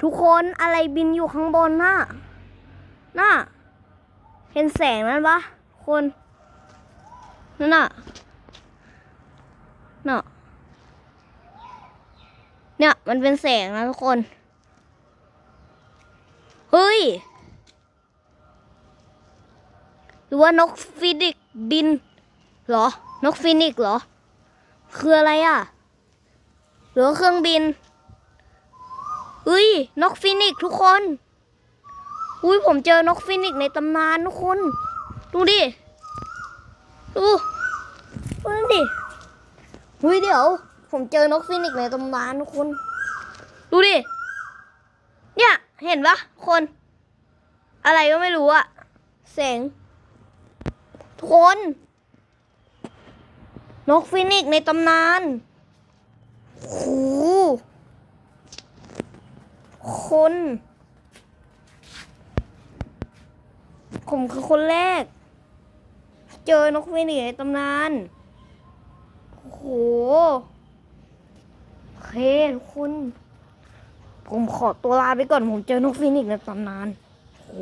ทุกคนอะไรบินอยู่ข้างบนน่ะน่ะเห็นแสงนั้นปะคนนั่นน่ะน่ะเนี่ยมันเป็นแสงนะทุกคน เฮ้ย หรือว่านกฟินิกบินเหรอ นกฟินิกเหรอ คืออะไรอะ หรือเครื่องบิน เฮ้ยนกฟินิกทุกคน อุ้ยผมเจอนกฟินิกในตำนานทุกคน ดูดิ ดูดูดิอุ้ยเดี๋ยว ผมเจอนกฟินิกในตำนานทุกคน ดูดิ เนี่ย เห็นปะคน อะไรก็ไม่รู้อะแสงทุกคน นกฟินิกในตำนานโอ้โห คนผมคือคนแรก เจอนกฟินิกซ์ในตำนาน โอ้โหโอเคทุกคน ผมขอตัวลาไปก่อนผมเจอนกฟินิกซ์ในตำนาน โอ้โห